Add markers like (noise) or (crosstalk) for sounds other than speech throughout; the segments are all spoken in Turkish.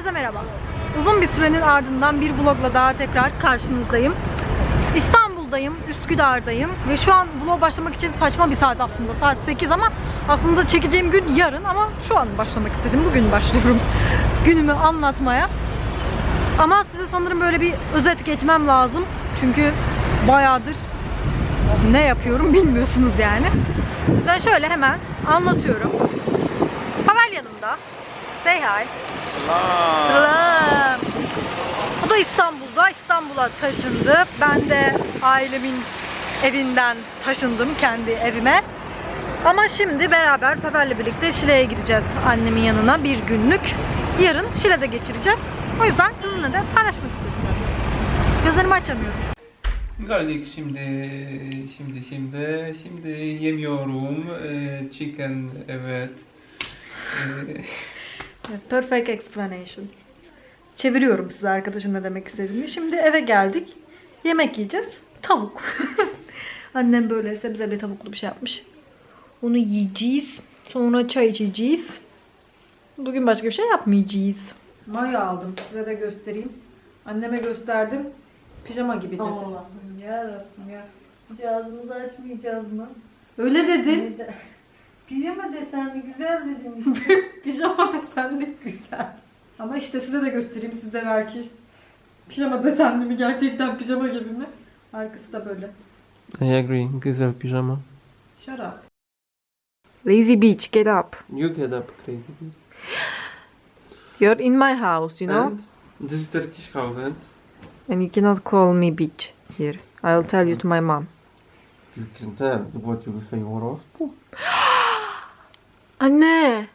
Herkese merhaba. Uzun bir sürenin ardından bir vlogla daha tekrar karşınızdayım. İstanbul'dayım, Üsküdar'dayım ve şu an vlog başlamak için saçma bir saat aslında. Saat 8 ama aslında çekeceğim gün yarın ama şu an başlamak istedim. Bugün başlıyorum (laughs) günümü anlatmaya. Ama size sanırım böyle bir özet geçmem lazım. Çünkü bayağıdır ne yapıyorum (laughs) bilmiyorsunuz yani. O yüzden şöyle hemen anlatıyorum. Pavel yanımda. Say hi. Selam. O da İstanbul'da. İstanbul'a taşındı. Ben de ailemin evinden taşındım kendi evime. Ama şimdi beraber Pavel'le birlikte Şile'ye gideceğiz annemin yanına bir günlük. Yarın Şile'de geçireceğiz. O yüzden sizinle de paylaşmak istedim. Gözlerimi açamıyorum. Geldik şimdi, şimdi, şimdi, şimdi yemiyorum. Ee, chicken, evet. Ee, Perfect explanation. Çeviriyorum size arkadaşım ne demek istediğini. Şimdi eve geldik. Yemek yiyeceğiz. Tavuk. (laughs) Annem böyle sebzeli tavuklu bir şey yapmış. Onu yiyeceğiz. Sonra çay içeceğiz. Bugün başka bir şey yapmayacağız. Maya aldım. Size de göstereyim. Anneme gösterdim. Pijama gibi dedi. Allah'ım yarabbim ya. Cihazımızı açmayacağız mı? Öyle dedin. Pijama desenli güzel dedim işte. (laughs) Pijama desenli güzel. Ama işte size de göstereyim. Siz de belki pijama desenli mi gerçekten pijama gibi mi? Arkası da böyle. I agree, güzel pijama. Shut up. Lazy Beach, get up. You get up, crazy. You're in my house, you know? And this is Turkish house and And you cannot call me bitch here. I'll tell you to my mom. you can tell what you say orospu. Anne!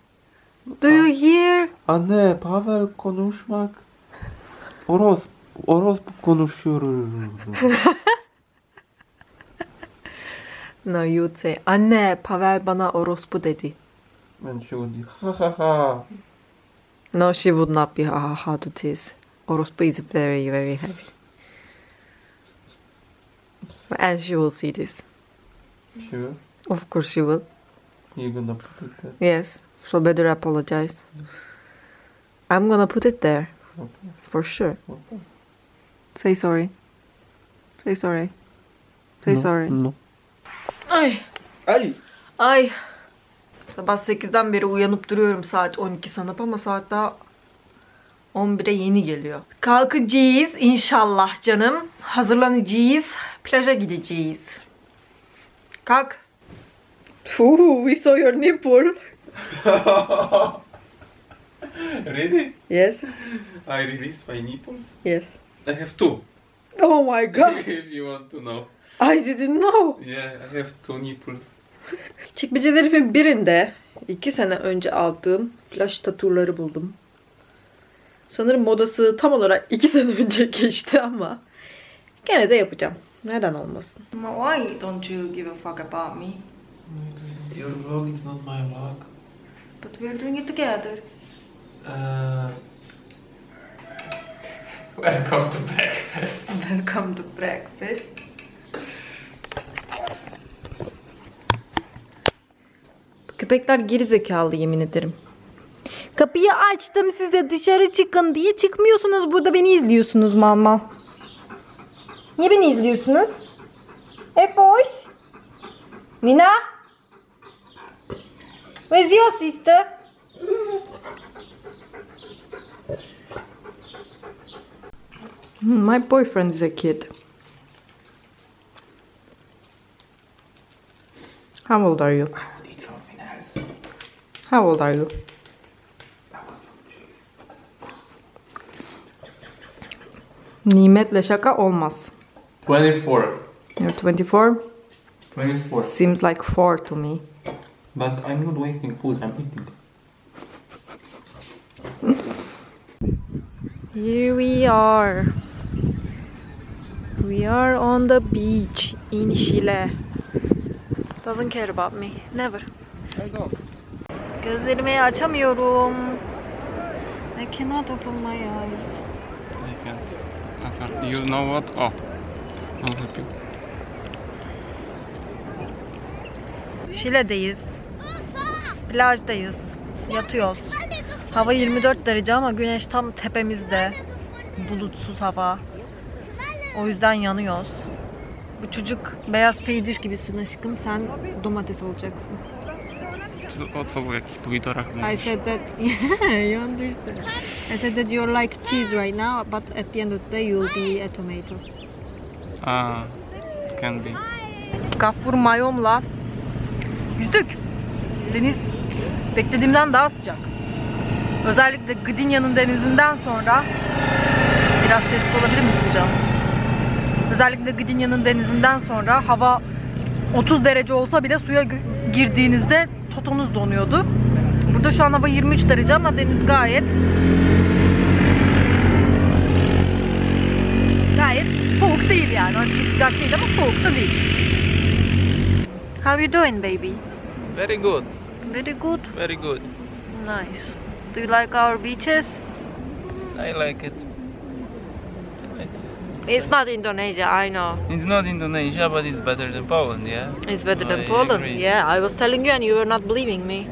Do you hear? Anne, Pavel konuşmak. Oros, orospu konuşuyor. (laughs) No, you would say, Anne, Pavel bana orospu dedi. And she would be, ha ha ha. No, she would not be ha ha ha to this. Orospu is very, very heavy. And she will see this. Sure, Of course she will. You're gonna put it there. Yes. So better apologize. I'm gonna put it there. Okay. For sure. Okay. Say sorry. Say sorry. Say No, sorry. No. Ay. Ay! Ay. Sabah 8'den beri uyanıp duruyorum saat 12 sanıp ama saat daha 11'e yeni geliyor. Kalkacağız inşallah canım. Hazırlanacağız. Plaja gideceğiz. Kalk. Ooh, we saw your nipple. (laughs) really? Yes. I released my nipple. Yes. I have two. Oh my god. (laughs) if you want to know. I didn't know. Yeah, I have two nipples. Çekmecelerimin birinde iki sene önce aldığım flash tatuları buldum. Sanırım modası tam olarak iki (laughs) sene önce geçti ama gene de yapacağım. Neden olmasın? Why don't you give a fuck about me? Your vlog, it's not my vlog. But we're doing it together. Uh, welcome to breakfast. (laughs) Welcome to breakfast. Köpekler geri zekalı yemin ederim. Kapıyı açtım size dışarı çıkın diye çıkmıyorsunuz burada beni izliyorsunuz mal mal. Niye beni izliyorsunuz? E boys. Nina? Where's your sister? My boyfriend is a kid. How old are you? I would eat something else. How old are you? I want some. Nimetle şaka olmaz. 24. You're 24? 24. Seems like 4 to me. But I'm not wasting food, I'm eating. Here we are. We are on the beach in Chile. Doesn't care about me. Never. Gözlerimi açamıyorum. I cannot open my eyes. I can't. You know what? Oh. I'll help you. Şile'deyiz. Plajdayız. Yatıyoruz. Hava 24 derece ama güneş tam tepemizde. Bulutsuz hava. O yüzden yanıyoruz. Bu çocuk beyaz peynir gibisin aşkım. Sen domates olacaksın. Co- O co w jakich pomidorach I said that (laughs) you understand. I said that you're like cheese right now, but at the end of the day you'll be a tomato. A, can be. Gaffur mayomla yüzdük. Deniz beklediğimden daha sıcak. Özellikle Gdynia'nın denizinden sonra biraz sessiz olabilir misin canım? Özellikle Gdynia'nın denizinden sonra hava 30 derece olsa bile suya girdiğinizde totonuz donuyordu. Burada şu an hava 23 derece ama deniz gayet gayet soğuk değil yani. Aşırı sıcak değil ama soğuk da değil. How you doing baby? Very good, Very good. very good. Nice. Do you like our beaches? I like it. It's, It's not Indonesia, I know. it's not Indonesia, but it's better than Poland, yeah? It's better than I Poland. agree. Yeah, I was telling you and you were not believing me.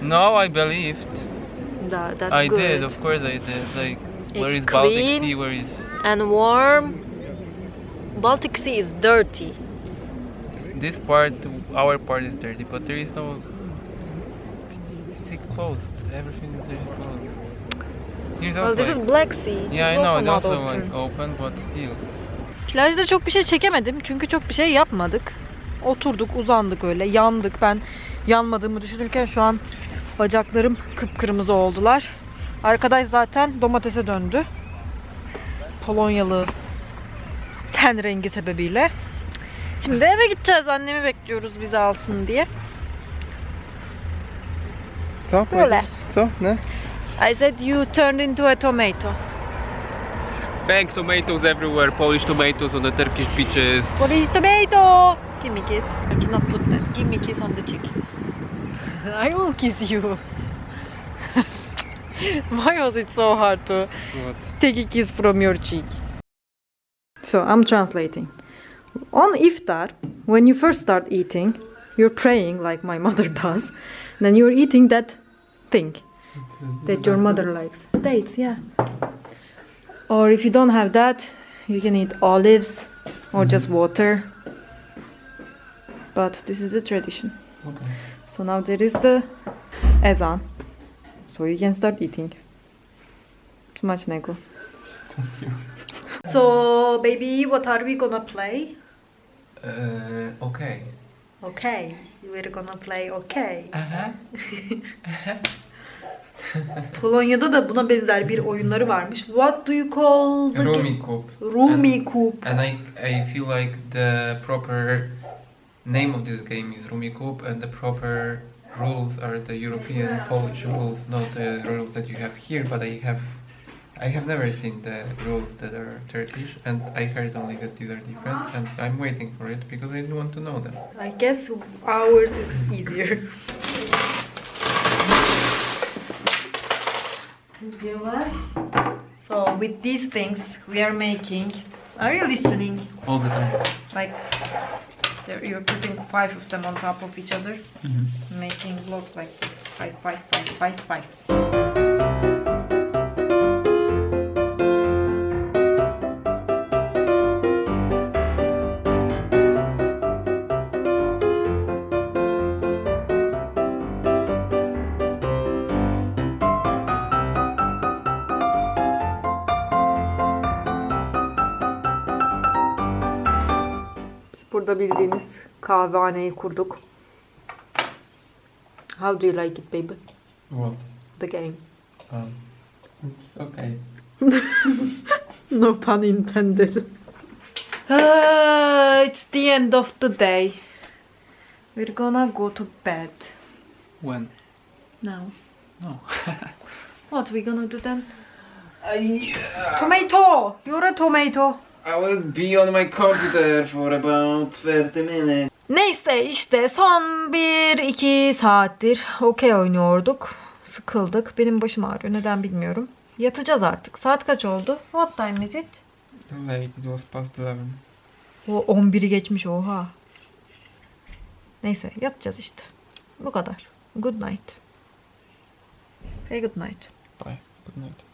No, I believed. That, that's I good. did, of course I did. Like, where It's is Baltic. Sea? Where is... And warm. Baltic Sea is dirty. This part, our part is dirty, but there is no... Closed. Everything is really closed. Here's Well, also this is like- Black Sea. Yeah, I know, also it's also open. like open, but still. Plajda çok bir şey çekemedim çünkü çok bir şey yapmadık. Oturduk, uzandık öyle, yandık. Ben yanmadığımı düşünürken şu an bacaklarım kıpkırmızı oldular. Arkadaş zaten domatese döndü. Polonyalı ten rengi sebebiyle. Şimdi eve gideceğiz. Annemi bekliyoruz bizi alsın diye. Co? Böyle. Co? Ne? I said you turned into a tomato. Bank tomatoes everywhere, Polish tomatoes on the Turkish beaches. Polish tomato! Give me kiss. I cannot put that. Give me kiss on the cheek. (laughs) I will kiss you. (laughs) Why was it so hard to What? take a kiss from your cheek? So I'm translating. On iftar, when you first start eating, you're praying like my (laughs) mother does. Then you're eating that thing that your mother likes. Dates, yeah. Or if you don't have that, you can eat olives or just water. But this is a tradition. Okay. So now there is the ezan. So you can start eating. Smacznego. So, baby, what are we gonna play? Uh, okay. Okay, we're gonna play okay. Uh-huh. (laughs) Polonya'da da buna benzer bir oyunları varmış. What do you call the Rumi Cup. Rumi Kup. And I, I feel like the proper name of this game is Rumi Cup and the proper rules are the European Polish rules, not the rules that you have here, but I have I have never seen the rules that are Turkish and I heard only that these are different and I'm waiting for it because I want to know them. I guess ours is easier. So with these things we are making. Are you listening? All the time. Like you're putting five of them on top of each other, mm-hmm. making blocks like this. Five, five, five, five, five. Burada bildiğiniz kahvehaneyi kurduk. How do you like it baby? What? The game. Um, it's okay. (laughs) No pun intended. Uh, it's the end of the day. We're gonna go to bed When? now. No. (laughs) What we gonna do then? yeah. Tomato! You're a tomato. I will be on my computer for about 30 minutes. Neyse işte son bir iki saattir okey oynuyorduk. Sıkıldık. Benim başım ağrıyor. Neden bilmiyorum. Yatacağız artık. Saat kaç oldu? What time is it? Late, it was past 11. O 11'i geçmiş oha. Neyse yatacağız işte. Bu kadar. Good night. Hey good night. Bye. Good night.